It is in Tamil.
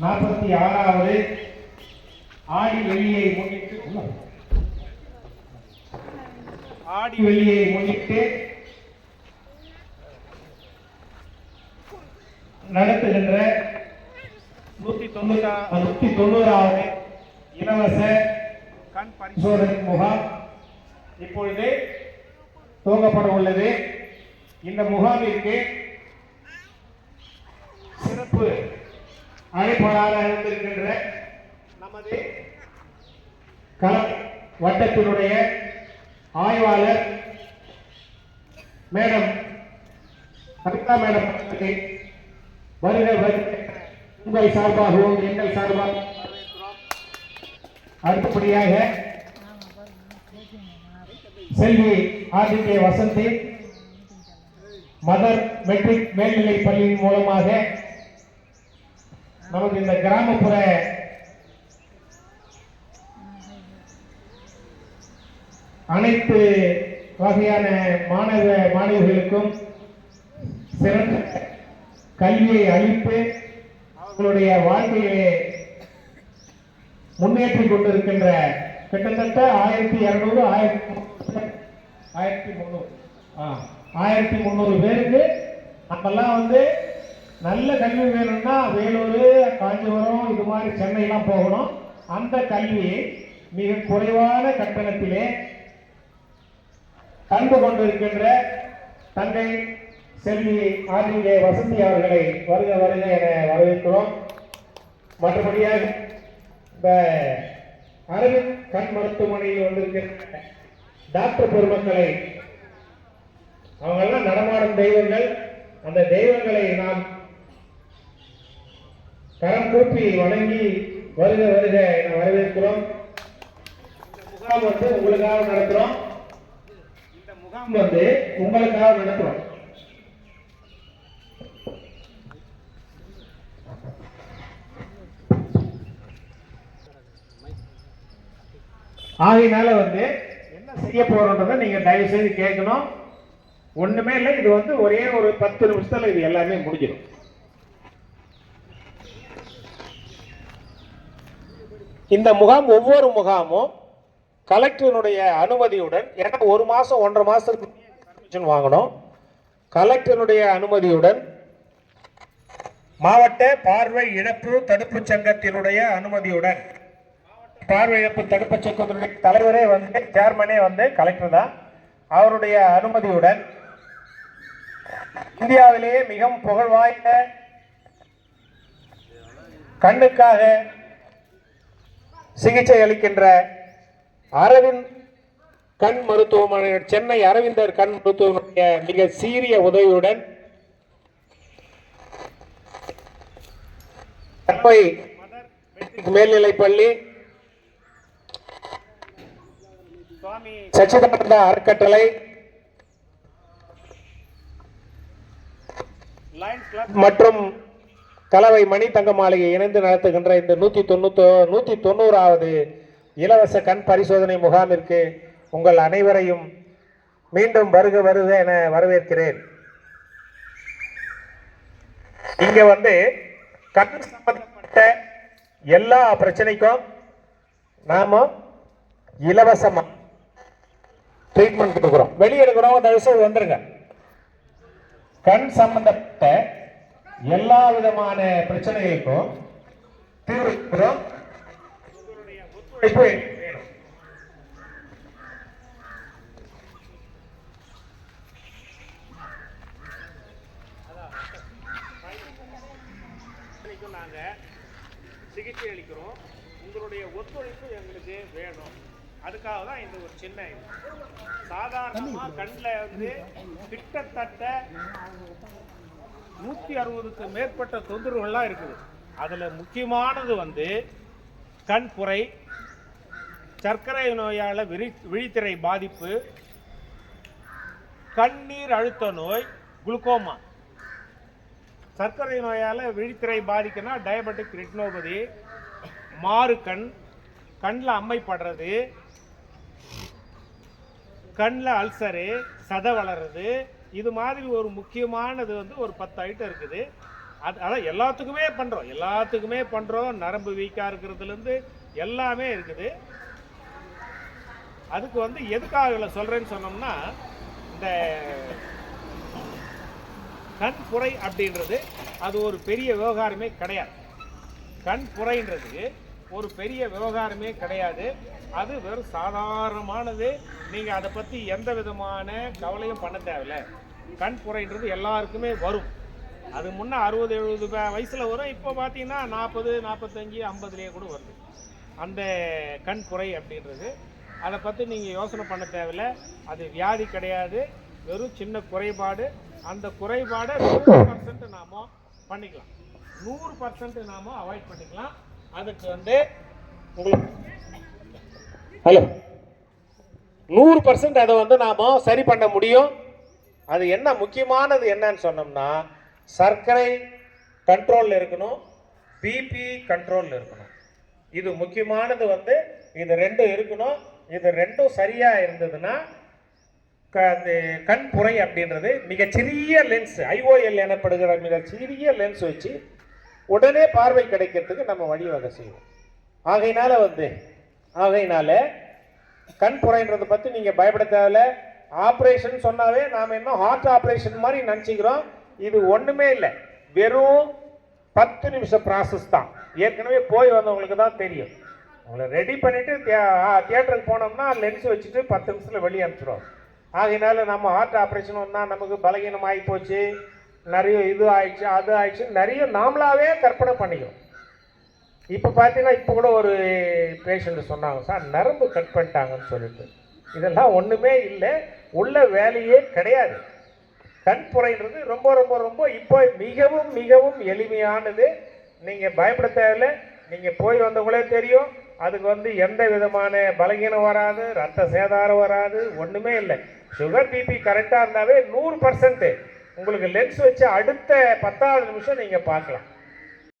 நாற்பத்தி ஆறாவது ஆடி வெள்ளியை முன்னிட்டு ஆடி வெள்ளியை முன்னிட்டு நடத்துகின்ற நூத்தி தொண்ணூறா நூத்தி தொண்ணூறாவது இலவச கண் பரிசோதனை முகாம் இப்பொழுது துவங்கப்பட உள்ளது. இந்த முகாமிற்கு சிறப்பு அழைப்பாளராக இருந்திருக்கின்ற நமது கல வட்டத்தினுடைய ஆய்வாளர் மேடம் கவிதா மேடம் அவர்களை வருக வருக. உங்கள் சார்பாகவும் எங்கள் சார்பாக அடுத்தபடியாக செல்வி ஆதித்ய வசந்தி மதர் மெட்ரிக் மேல்நிலை பள்ளியின் மூலமாக நமக்கு இந்த கிராமப்புற அனைத்து வகையான மாணவ மாணவிகளுக்கும் சிறந்த கல்வியை அளித்து அவர்களுடைய வாழ்க்கையை முன்னேற்றி கொண்டிருக்கின்ற கிட்டத்தட்ட ஆயிரத்தி இருநூறு ஆயிரத்தி ஆயிரத்தி முந்நூறு ஆ ஆயிரத்தி முந்நூறு பேருக்கு நம்மெல்லாம் வந்து நல்ல கல்வி வேணும்னா வேலூர் காஞ்சிபுரம் இது மாதிரி சென்னைலாம் போகணும். அந்த கல்வி மிக குறைவான கட்டணத்திலே கண்டு கொண்டிருக்கின்ற தங்கை செல்வி ஆதிங்கே வசந்தி அவர்களை வருக வருக என வரவேற்கிறோம். மற்றபடியாக இந்த அரவிந்த் கண் மருத்துவமனையில் வந்திருக்கிற டாக்டர் பெருமக்களை அவங்கெல்லாம் நடமாடும் தெய்வங்கள். அந்த தெய்வங்களை நாம் கரம் கூப்பி வணங்கி வருக வருக என வரவேற்கிறோம். இந்த முகாம் வந்து உங்களுக்காக நடத்துறோம். இந்த முகாம் வந்து உங்களுக்காக நடத்துறோம். ஆகையினால வந்து என்ன செய்ய போறோன்றதை நீங்க தயவு செய்து கேட்கணும். ஒண்ணுமே இல்லை இது வந்து ஒரே ஒரு பத்து நிமிஷத்துல இது எல்லாமே முடிஞ்சிடும். இந்த முகாம் ஒவ்வொரு முகாமும் கலெக்டரினுடைய அனுமதியுடன் ஏன்னா ஒரு மாதம் ஒன்றரை மாதத்துக்கு பர்மிஷன் வாங்கணும். கலெக்டரினுடைய அனுமதியுடன் மாவட்ட பார்வை இழப்பு தடுப்பு சங்கத்தினுடைய அனுமதியுடன் பார்வை இழப்பு தடுப்பு சங்கத்தினுடைய தலைவரே வந்து சேர்மனே வந்து கலெக்டர் தான். அவருடைய அனுமதியுடன் இந்தியாவிலேயே மிகவும் புகழ் வாய்ந்த கண்ணுக்காக சிகிச்சை அளிக்கின்ற அரவிந்த் கண் மருத்துவமனை சென்னை அரவிந்தர் கண் மருத்துவமனைய மிக சீரிய உதவியுடன் தப்பை மேல்நிலைப் பள்ளி சச்சிதானந்தா அறக்கட்டளை மற்றும் கலவை மணி தங்க மாளிகை இணைந்து நடத்துகின்ற இந்த நூத்தி தொண்ணூத்தோ நூத்தி தொண்ணூறாவது இலவச கண் பரிசோதனை முகாமிற்கு உங்கள் அனைவரையும் மீண்டும் வருக வருக என வரவேற்கிறேன். இங்க வந்து கண் சம்பந்தப்பட்ட எல்லா பிரச்சனைக்கும் நாம இலவசமா ட்ரீட்மெண்ட் கொடுக்குறோம். வெளியே எடுக்கிறோம் தயவு வந்துருங்க. கண் சம்பந்தப்பட்ட எல்லா விதமான பிரச்சனைகளுக்கும் தீர்வுக்கிறோம் உங்களுடைய ஒத்துழைப்பு வேணும். சிகிச்சை அளிக்கிறோம். உங்களுடைய ஒத்துழைப்பு எங்களுக்கு வேணும். அதுக்காக தான் இந்த ஒரு சின்ன இது. சாதாரணமாக கண்ணில் வந்து கிட்டத்தட்ட நூற்றி அறுபதுக்கு மேற்பட்ட தொந்தரவுகள்லாம் இருக்குது. அதில் முக்கியமானது வந்து கண் குறை சர்க்கரை நோயால் விழி விழித்திரை பாதிப்பு கண்ணீர் அழுத்த நோய் குளுக்கோமா. சர்க்கரை நோயால் விழித்திரை பாதிக்குன்னா டயபெட்டிக் ரெட்டினோபதி மாறு கண் கண்ணில் அம்மைப்படுறது கண்ணில் அல்சரு சதை வளருது இது மாதிரி ஒரு முக்கியமானது வந்து ஒரு பத்து ஐட்டம் இருக்குது. அது அதான் எல்லாத்துக்குமே பண்ணுறோம் எல்லாத்துக்குமே பண்ணுறோம் நரம்பு வீக்காக இருக்கிறதுலேருந்து எல்லாமே இருக்குது. அதுக்கு வந்து எதுக்காக சொல்கிறேன்னு சொன்னோம்னா இந்த கண் புரை அப்படின்றது அது ஒரு பெரிய விவகாரமே கிடையாது. கண் புரைன்றது ஒரு பெரிய விவகாரமே கிடையாது. அது வெறும் சாதாரணமானது. நீங்கள் அதை பற்றி எந்த விதமான கவலையும் பண்ண தேவையில்ல. கண் குறைன்றது எல்லாருக்குமே வரும். அது முன்னே அறுபது எழுபது வயசில் வரும். இப்போ பார்த்தீங்கன்னா நாற்பது நாற்பத்தஞ்சு ஐம்பதுலேயே கூட வருது. அந்த கண் குறை அப்படின்றது. அதை பற்றி நீங்கள் யோசனை பண்ண தேவையில்ல. அது வியாதி கிடையாது. வெறும் சின்ன குறைபாடு. அந்த குறைபாடை நூறு பர்சன்ட் நாம பண்ணிக்கலாம். நூறு பர்சன்ட் நாம அவாய்ட் பண்ணிக்கலாம். அதுக்கு வந்து உங்களுக்கு ஹலோ நூறு பர்சன்ட் அதை வந்து நாம சரி பண்ண முடியும். அது என்ன முக்கியமானது என்னன்னு சொன்னோம்னா சர்க்கரை கண்ட்ரோலில் இருக்கணும் பிபி கண்ட்ரோலில் இருக்கணும். இது முக்கியமானது வந்து இது ரெண்டும் இருக்கணும். இது ரெண்டும் சரியாக இருந்ததுன்னா க- அந்த கண் புரை அப்படின்றது மிகச்சிறிய லென்ஸ் ஐஓஎல் எனப்படுகிற மிகச்சிறிய லென்ஸ் வச்சு உடனே பார்வை கிடைக்கிறதுக்கு நம்ம வழிவகை செய்வோம். ஆகையினால வந்து ஆகையினால கண் புரைன்றதை பற்றி நீங்கள் பயப்பட தேவையில்லை. ஆப்ரேஷன் சொன்னாவே நாம் இன்னும் ஹார்ட் ஆப்ரேஷன் மாதிரி நினச்சிக்கிறோம். இது ஒன்றுமே இல்லை. வெறும் பத்து நிமிஷம் ப்ராசஸ் தான். ஏற்கனவே போய் வந்தவங்களுக்கு தான் தெரியும். அவங்கள ரெடி பண்ணிவிட்டு தியேட்டருக்கு போனோம்னா லென்ஸ் வச்சுட்டு பத்து நிமிஷத்தில் வெளியே அனுப்பிச்சிடுவோம் ஆகையினால நம்ம ஹார்ட் ஆப்ரேஷன் வந்தால் நமக்கு பலகீனம் ஆகி போச்சு. நிறைய இது ஆயிடுச்சு அது ஆயிடுச்சு. நிறைய நாமளாவே கற்பனை பண்ணிக்கிறோம். இப்போ பார்த்தீங்கன்னா இப்போ கூட ஒரு பேஷண்ட்டு சொன்னாங்க சார் நரம்பு கட் பண்ணிட்டாங்கன்னு சொல்லிட்டு. இதெல்லாம் ஒன்றுமே இல்லை. உள்ள வேலையே கிடையாது. கண்புரைன்றது ரொம்ப ரொம்ப ரொம்ப இப்போ மிகவும் மிகவும் எளிமையானது. நீங்கள் பயப்பட தேவையில்லை. நீங்கள் போய் வந்தவங்களே தெரியும். அதுக்கு வந்து எந்த விதமான பலகீனம் வராது ரத்த சேதாரம் வராது ஒன்றுமே இல்லை. சுகர் பிபி கரெக்டாக இருந்தாவே நூறு பர்சன்ட்டு உங்களுக்கு லென்ஸ் வச்சு அடுத்த பத்தாவது நிமிஷம் நீங்கள் பார்க்கலாம்.